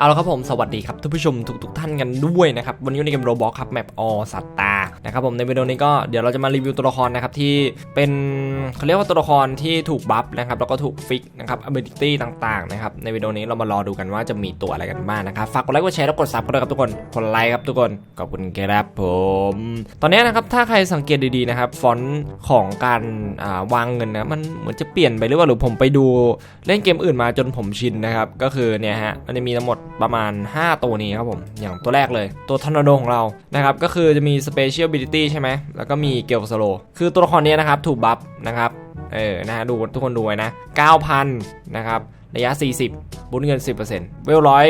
เอาละครับผมสวัสดีครับท่านผู้ชมทุกทท่านกันด้วยนะครับวันนี้ในเกมโรบอกครับแมปออสัตตานะครับผมในวิดีโอนี้ก็เดี๋ยวเราจะมารีวิวตัวละครนะครับที่เป็นเขาเรียกว่าตัวละครที่ถูกบัฟนะครับแล้วก็ถูกฟิกนะครับ ability ต่างๆนะครับในวิดีโอนี้เรามารอดูกันว่าจะมีตัวอะไรกันบ้างนะครับฝากกดไลค์กดแชร์แล้วกดซับกันด้วยครับทุกคนกดไลค์ครับทุกคนขอบคุณครับผม ตอนนี้นะครับถ้าใครสังเกตดีๆนะครับฟอนต์ของการาวางเงินนะมันเหมือนจะเปลี่ยนไปหรือว่าหรือผมไปดูเล่นเกมอื่นมาจนผมชินนะครับก็คือเนี่ยฮะมันจะมีทั้งหมด ประมาณ 5 ตัวนี้ครับผม อย่างตัวแรกเลย ตัวทอร์นาโดของเรานะครับก็คือจะมี Special Ability ใช่ไหมแล้วก็มีเกลสโลคือตัวละครนี้นะครับถูกบัฟนะครับเออนะฮะดูทุกคนดูไว้นะ 9,000 นะครับ ระยะ 40 บุญเงิน 10%เวลร้อย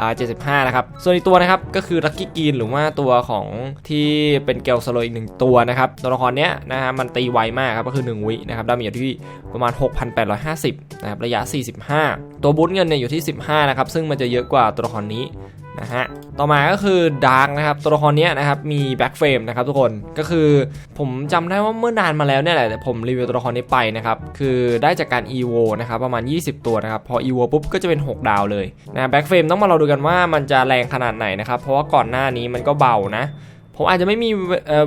75 นะครับ ส่วนอีกตัวนะครับก็คือลักกี้กีนหรือว่าตัวของที่เป็นเกลสโลอีกหนึ่งตัวนะครับตัวละครเนี้ยนะฮะมันตีไวมากครับก็คือ 1 วินะครับดาเมจอยู่ที่ประมาณ 6,850 นะครับระยะ 45 ตัวบุญเงินเนี่ยอยู่ที่ 15 นะครับซึ่งมันจะเยอะกว่าตัวละครนี้ นะฮะ ต่อมาก็คือดาร์กนะครับ ตัวละครนี้นะครับ มีแบ็กเฟรมนะครับทุกคน ก็คือผมจำได้ว่าเมื่อนานมาแล้วเนี่ยแหละแต่ผมรีวิวตัวละครนี้ไปนะครับ คือได้จากการ EVO นะครับ ประมาณ 20 ตัวนะครับ พอ EVO ปุ๊บก็จะเป็น 6 ดาวเลยนะแบ็กเฟรมต้องมาเราดูกันว่ามันจะแรงขนาดไหนนะครับ เพราะว่าก่อนหน้านี้มันก็เบานะ ผมอาจจะไม่มี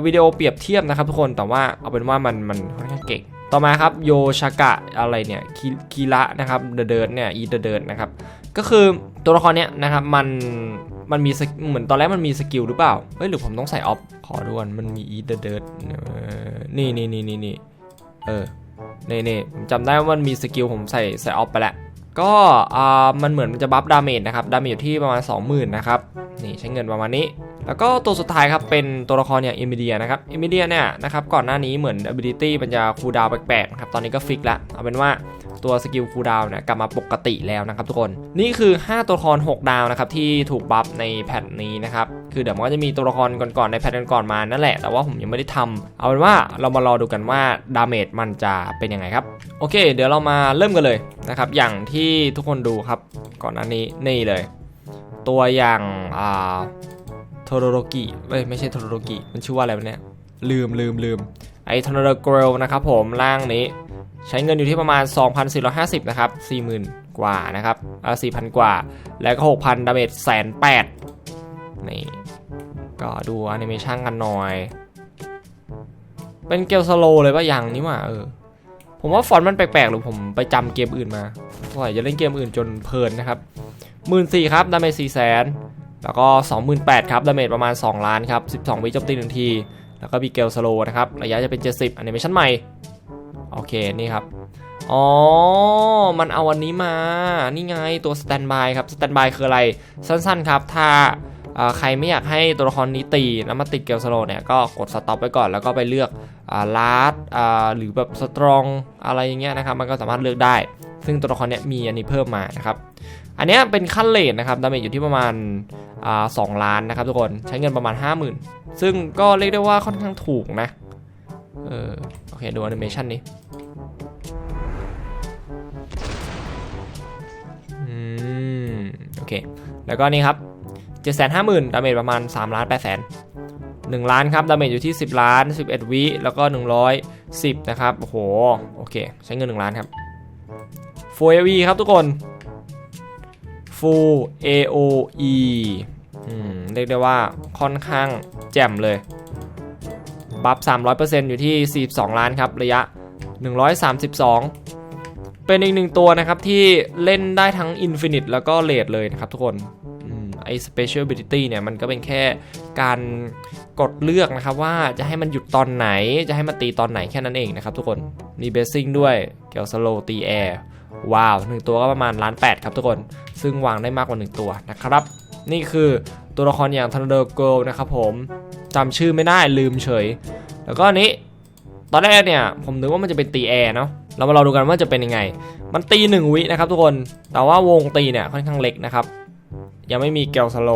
วิดีโอเปรียบเทียบนะครับทุกคน แต่ว่าเอาเป็นว่ามันมันค่อนข้างเก่งต่อมาครับโยชากะอะไรเนี่ยคีระนะครับเดเดิร์เนี่ยอีเดเดิร์นะครับก็คือ ตัวละครเนี้ยนะครับมันมันมีเหมือนตอนแรกมันมีสกิลหรือเปล่า เฮ้ยหรือผมต้องใส่ออฟ ขอด่วนมันมีอีเดอเดิร์นี่นี่นี่นี่นี่เออนี่นี่ผมจำได้ว่ามันมีสกิลผมใส่ใส่ออฟไปแล้ว ก็อ่ามันเหมือนมันจะบัฟดาเมจนะครับ ดาเมจอยู่ที่ประมาณ 20,000 นะครับ นี่ใช้เงินประมาณนี้ แล้วก็ตัวสุดท้ายครับเป็นตัวละครอย่างเอมิเดียนะครับเอมิเดียเนี่ยนะครับก่อนหน้านี้เหมือน ability มันจะคูลดาวแปลกๆครับตอนนี้ก็ฟิกแล้วเอาเป็นว่าตัวสกิลคูลดาวเนี่ยกลับมาปกติแล้วนะครับทุกคนนี่คือ 5 ตัวละคร 6 ดาวนะครับที่ถูกบัฟในแพทนี้นะครับคือเดี๋ยวมันก็จะมีตัวละครก่อนๆในแพทก่อนๆมานั่นแหละแต่ว่าผมยังไม่ได้ทำเอาเป็นว่าเรามารอดูกันว่าดาเมจมันจะเป็นยังไงครับโอเค เดี๋ยวเรามาเริ่มกันเลยนะครับอย่างที่ทุกคนดูครับก่อนหน้านี้นี่เลย ตัวอย่างอ่า โทโรโรกิเอ้ยไม่ใช่โทโรโรกิมันชื่อว่าอะไรวะเนี่ยลืมลืมลืมไอทอร์นาโดเกลนะครับผมล่างนี้ ใช้เงินอยู่ที่ประมาณ 2,450 นะครับ 40,000 กว่านะครับอ่า4,000 กว่า แล้วก็ 6,000 ดาเมจแสนแปดนี่ ก็ดูแอนิเมชันกันหน่อย เป็นเกลสโลเลยป่ะยังนี่หว่าเออ ผมว่าฟอนต์มันแปลกๆหรือผมไปจำเกมอื่นมาสงสัยจะเล่นเกมอื่นจนเพลินนะครับ 14,000 ครับ ดาเมจ400,000 แล้วก็ 28,000ครับดาเมจประมาณ 2 ล้านครับ 12 วิโจมตีหนึ่งที แล้วก็มีเกลสโลนะครับระยะจะเป็น 70แอนิเมชันใหม่ โอเค นี่ครับ อ๋อ มันเอาวันนี้มา นี่ไงตัวสแตนบายครับ สแตนบายคืออะไร สั้นๆครับ ถ้า ใครไม่อยากให้ตัวละครนี้ตีแล้วมาติดเกลสโลเนี่ยก็กดสต็อปไว้ก่อนแล้วก็ไปเลือกลาร์ดหรือแบบสตรองอะไรอย่างเงี้ยนะครับมันก็สามารถเลือกได้ ซึ่งตัวละครเนี้ยมีอันนี้เพิ่มมานะครับอันเนี้ยเป็นขั้นเลทนะครับดาเมจอยู่ที่ประมาณสองล้านนะครับทุกคนใช้เงินประมาณ 50,000 ซึ่งก็เรียกได้ว่าค่อนข้างถูกนะเออโอเคดูแอนิเมชันนี้โอเค แล้วก็นี่ครับ 750,000ดาเมจประมาณ3ล้าน8แสน1ล้านครับดาเมจอยู่ที่ 10 ล้าน 11 วิแล้วก็ 110 นะครับ โอ้โห โอเค ใช้เงิน 1 ล้านครับ 4AV ครับทุกคน Full AOE อืมเรียกได้ว่าค่อนข้างแจ่มเลย บัฟ 300%อยู่ที่ 42 ล้านครับ ระยะ 132 เป็นอีกหนึ่งตัวนะครับที่เล่นได้ทั้ง Infinite แล้วก็เลดเลยนะครับทุกคน ไอ้ Special Ability เนี่ยมันก็เป็นแค่การกดเลือกนะครับว่าจะให้มันหยุดตอนไหน จะให้มันตีตอนไหนแค่นั้นเองนะครับทุกคนมีเบสซิ่งด้วยเกี่ยวสโลตีแอร์ว้าวหนึ่งตัวก็ประมาณล้านแปดครับทุกคน ซึ่งวางได้มากกว่า 1 ตัวนะครับ นี่คือตัวละครอย่าง Thunder Girl นะครับผมจำชื่อไม่ได้ลืมเฉย แล้วก็อันนี้ตอนแรกเนี่ยผมนึกว่ามันจะเป็นตีแอร์เนาะเรามาลองดูกันว่าจะเป็นยังไง มันตี1วินะครับทุกคน แต่ว่าวงตีเนี่ยค่อนข้างเล็กนะครับ ยังไม่มีเกลสโล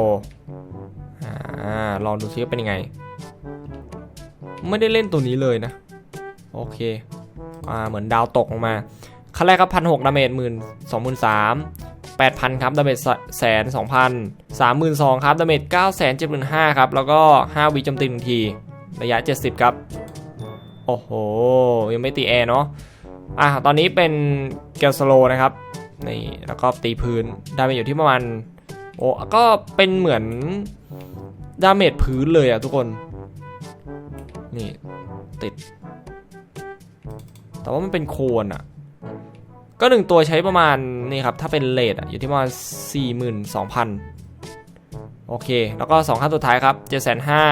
อลองดูซิว่าเป็นยังไง ไม่ได้เล่นตัวนี้เลยนะ โอเค อ่า เหมือนดาวตกลงมาขั้นแรกครับพันหกดาเมจหมื่นสองหมื่นสามแปดพันครับดาเมจแสนสองพันสามหมื่นสองครับดาเมจเก้าแสนเจ็ดหมื่นห้าครับ แล้วก็ห้าวิโจมตีหนึ่งที ระยะเจ็ดสิบครับ โอ้โห ยังไม่ตีแอร์เนาะ อะ ตอนนี้เป็นเกลสโลนะครับ นี่ แล้วก็ตีพื้นได้ไปอยู่ที่ประมาณ โอ้ก็เป็นเหมือนดาเมจพื้นเลยอะทุกคน นี่ ติด แต่ว่ามันเป็นโคนอะก็หนึ่งตัวใช้ประมาณ นี่ครับ ถ้าเป็นเลทอะอยู่ที่ประมาณสี่หมื่นสองพันโอเค แล้วก็สองขั้นสุดท้ายครับเจ็ดแสนห้า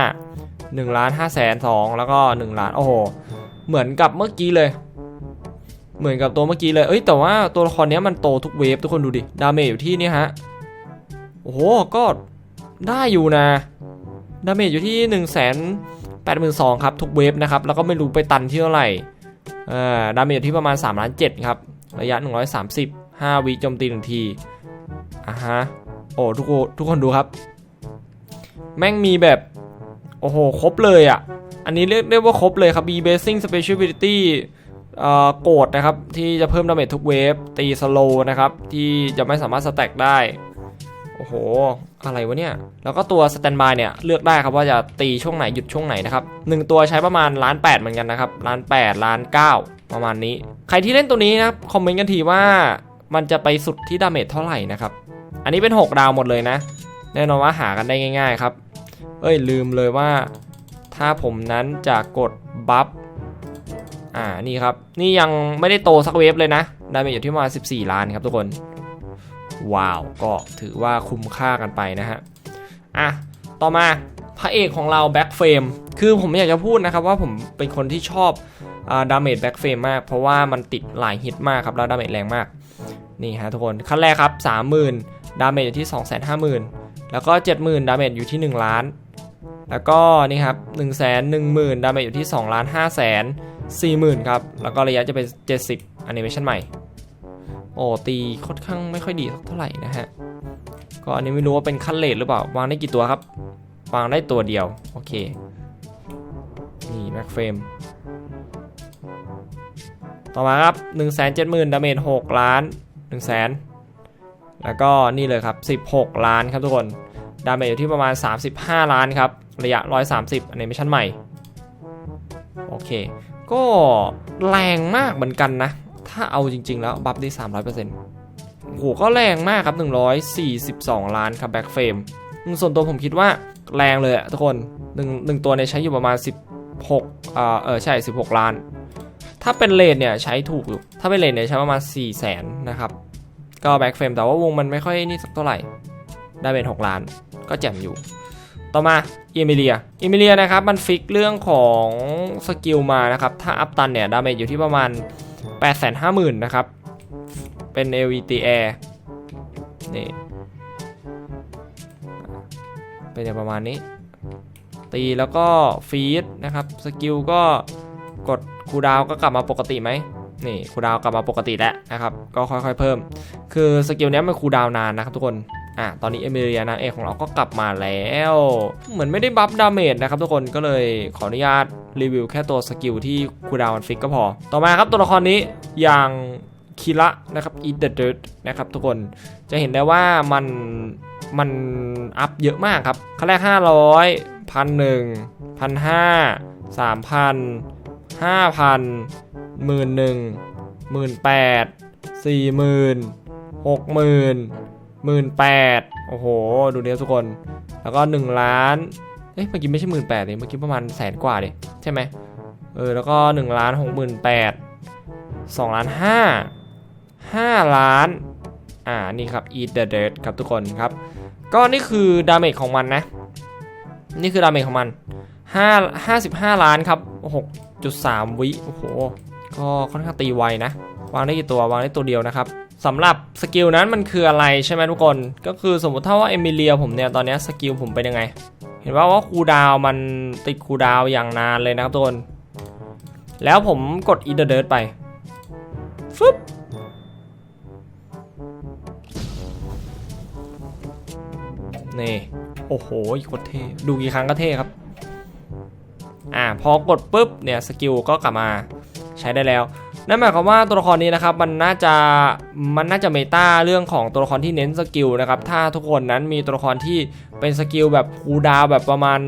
หนึ่งล้านห้าแสนสองแล้วก็หนึ่งล้าน โอ้โห เหมือนกับเมื่อกี้เลย เหมือนกับตัวเมื่อกี้เลย เอ้ย แต่ว่าตัวละครเนี้ยมันโตทุกเวฟทุกคนดูดิ ดาเมจอยู่ที่นี่ฮะ อ้โห ก็ได้อยู่นะ ดาเมจอยู่ที่1นึ่งแสนแปดหมื่นสองครับ ทุกเวฟนะครับ แล้วก็ไม่รู้ไปตันที่เท่าไหร่เอ่อดาเมจอยู่ที่ประมาณ3ล้านเครับ ระยะ 130 5วิโจมตีหนึ่งทีอะฮะ โอ้ทุกทุกคนดูครับ แม่งมีแบบ โอ้โห ครบเลยอะ อันนี้เรียกเรียกว่าครบเลยครับ B Basing Speciality เอ่อโกดนะครับ ที่จะเพิ่มดาเมจทุกเวฟ ตีสโลนะครับ ที่จะไม่สามารถสแต็กได้ โอ้โห อะไรวะเนี่ย แล้วก็ตัวสแตนบายเนี่ยเลือกได้ครับว่าจะตีช่วงไหนหยุดช่วงไหนนะครับหนึ่งตัวใช้ประมาณล้านแปดเหมือนกันนะครับล้านแปดล้านเก้าประมาณนี้ ใครที่เล่นตัวนี้นะครับคอมเมนต์กันทีว่ามันจะไปสุดที่ดาเมจเท่าไหร่นะครับ อันนี้เป็น 6 ดาวหมดเลยนะ แน่นอนว่าหากันได้ง่าย ๆครับ เอ้ยลืมเลยว่า ถ้าผมนั้นจะกดบัฟ อ่านี่ครับ นี่ยังไม่ได้โตสักเวฟเลยนะ ดาเมจอยู่ที่ประมาณ14 ล้านครับทุกคน ว้าว ก็ถือว่าคุ้มค่ากันไปนะฮะ อะ ต่อมาพระเอกของเราแบ็กเฟรมคือผมอยากจะพูดนะครับว่าผมเป็นคนที่ชอบดาเมจแบ็กเฟรมมาก เพราะว่ามันติดหลายฮิตมากครับ แล้วดาเมจแรงมาก นี่ฮะทุกคน ขั้นแรกครับ 30,000 ดาเมจอยู่ที่ 250,000 แล้วก็ 70,000 ดาเมจอยู่ที่ 1 ล้าน แล้วก็นี่ครับ1 1 0 0 0 0 ดาเมจอยู่ที่2ล้าน5แสน40,000 ครับ แล้วก็ระยะจะเป็น 70แอนิเมชันใหม่ โอ้ตีค่อนข้างไม่ค่อยดีเท่าไหร่นะฮะ ก็อันนี้ไม่รู้ว่าเป็นขั้นเลทหรือเปล่า วางได้กี่ตัวครับ วางได้ตัวเดียว โอเค นี่แม็กเฟรมต่อมาครับ 1 7 0 0 0 0ดาเมจ6ล้าน 1 0 0 0 0 0แล้วก็นี่เลยครับ 16 ล้านครับทุกคน ดาเมจอยู่ที่ประมาณ 35 ล้านครับ ระยะ 130 อันนี้มิชั่นใหม่ โอเค ก็แรงมากเหมือนกันนะ ถ้าเอาจริง ๆ แล้วบัฟได้300%โอ้โหก็แรงมากครับ142ล้านครับแบ็กเฟรมส่วนตัวผมคิดว่าแรงเลยอะทุกคนหนึ่งหนึ่งตัวเนี่ยใช้อยู่ประมาณ16อ่าเออใช่16ล้าน ถ้าเป็นเลนเนี่ยใช้ถูกอยู่ ถ้าเป็นเลนเนี่ยใช้ประมาณ4 0 0 0 0 0นะครับ ก็แบ็กเฟรมแต่ว่าวงมันไม่ค่อยนี่สักเท่าไหร่ ได้เป็น6ล้าน ก็แจ่มอยู่ต่อมาอิมิเลียอิมิเลียนะครับมันฟิกเรื่องของสกิลมานะครับ ถ้าอัพตันเนี่ยดาเมจอยู่ที่ประมาณ 850,000นะครับ เป็น LVT Air นี่ เป็นอย่างประมาณนี้ ตีแล้วก็ฟีดนะครับ สกิลก็กดคูดาวก็กลับมาปกติไหมนี่คูดาวกลับมาปกติแล้วนะครับ ก็ค่อยๆเพิ่ม คือสกิลนี้มันคูดาวนานนะครับทุกคน อะตอนนี้เอมิเลียนางเอกของเราก็กลับมาแล้ว เหมือนไม่ได้บัฟดาเมจนะครับทุกคนก็เลยขออนุญาตรีวิวแค่ตัวสกิลที่คูดาวน์มันฟิกก็พอ ต่อมาครับตัวละครนี้อย่างคิระนะครับ Eat the Dirt นะครับทุกคนจะเห็นได้ว่ามันมันอัพเยอะมากครับขั้นแรก 500พันหนึ่งพันห้าสามพัน หมื่นแปดโอ้โห ดูเนี่ยทุกคน แล้วก็หนึ่งล้าน เอ๊ะเมื่อกี้ไม่ใช่หมื่นแปดเลยเมื่อกี้ประมาณแสนกว่าเลยใช่ไหมเออ แล้วก็หนึ่งล้านหกหมื่นแปดสองล้านห้าห้าล้าน อ่า นี่ครับ eat the dirt ครับทุกคนครับ ก็นี่คือดาเมจของมันนะ นี่คือดาเมจของมัน5 55ล้านครับ6.3วิ โอ้โห ก็ค่อนข้างตีไวนะ วางได้กี่ตัว วางได้ตัวเดียวนะครับ สำหรับสกิลนั้นมันคืออะไรใช่ไหมทุกคน ก็คือสมมติถ้าว่าเอมิเลียผมเนี่ยตอนนี้สกิลผมเป็นยังไง เห็นว่าว่าคูดาวมันติดคูดาวอย่างนานเลยนะครับทุกคน แล้วผมกด eat the dirt ไปฟึบนี่ โอ้โหโคตรเท่ดูกี่ครั้งก็เท่ครับ อ่าพอกดปุ๊บเนี่ยสกิลก็กลับมาใช้ได้แล้ว นั่นหมายความว่าตัวละครนี้นะครับมันน่าจะมันน่าจะเมตาเรื่องของตัวละครที่เน้นสกิลนะครับถ้าทุกคนนั้นมีตัวละครที่เป็นสกิลแบบคูดาวแบบประมาณ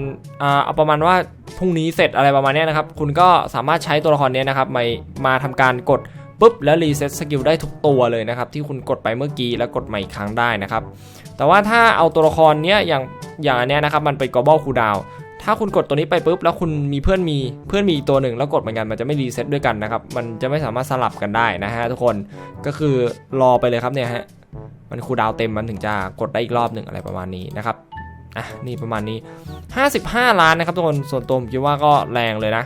อ่าเอาประมาณว่าพรุ่งนี้เสร็จอะไรประมาณนี้นะครับคุณก็สามารถใช้ตัวละครนี้นะครับมามาทำการกดปุ๊บแล้วรีเซ็ตสกิลได้ทุกตัวเลยนะครับที่คุณกดไปเมื่อกี้แล้วกดใหม่อีกครั้งได้นะครับแต่ว่าถ้าเอาตัวละครเนี้ยอย่างอย่างอันเนี้ยนะครับมันเป็น global cooldown ถ้าคุณกดตัวนี้ไปปุ๊บแล้วคุณมีเพื่อนมีเพื่อนมีอีกตัวหนึ่งแล้วกดเหมือนกันมันจะไม่รีเซ็ตด้วยกันนะครับมันจะไม่สามารถสลับกันได้นะฮะทุกคนก็คือรอไปเลยครับเนี่ยฮะมันคูดาวเต็มมันถึงจะกดได้อีกรอบหนึ่งอะไรประมาณนี้นะครับอะนี่ประมาณนี้ 55 ล้านนะครับทุกคนส่วนตัวผมคิดว่าก็แรงเลยนะ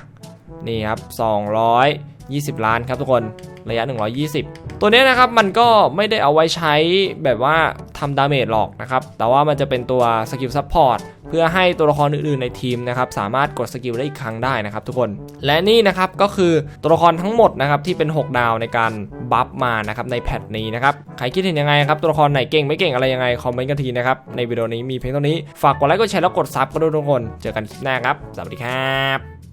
นี่ครับ220 ล้านครับทุกคนระยะ 120 ตัวนี้นะครับมันก็ไม่ได้เอาไว้ใช้แบบว่าทำดาเมจหรอกนะครับ แต่ว่ามันจะเป็นตัวสกิลซัพพอร์ตเพื่อให้ตัวละครอื่นๆในทีมนะครับสามารถกดสกิลได้อีกครั้งได้นะครับทุกคน และนี่นะครับก็คือตัวละครทั้งหมดนะครับที่เป็น 6 ดาวในการบัฟมานะครับในแพทนี้นะครับใครคิดเห็นยังไงครับตัวละครไหนเก่งไม่เก่งอะไรยังไงคอมเมนต์กันทีนะครับในวิดีโอนี้มีเพียงเท่านี้ฝากกดไลค์กดแชร์แล้วกดซับกันด้วยทุกคน เจอกันคลิปหน้าครับสวัสดีครับ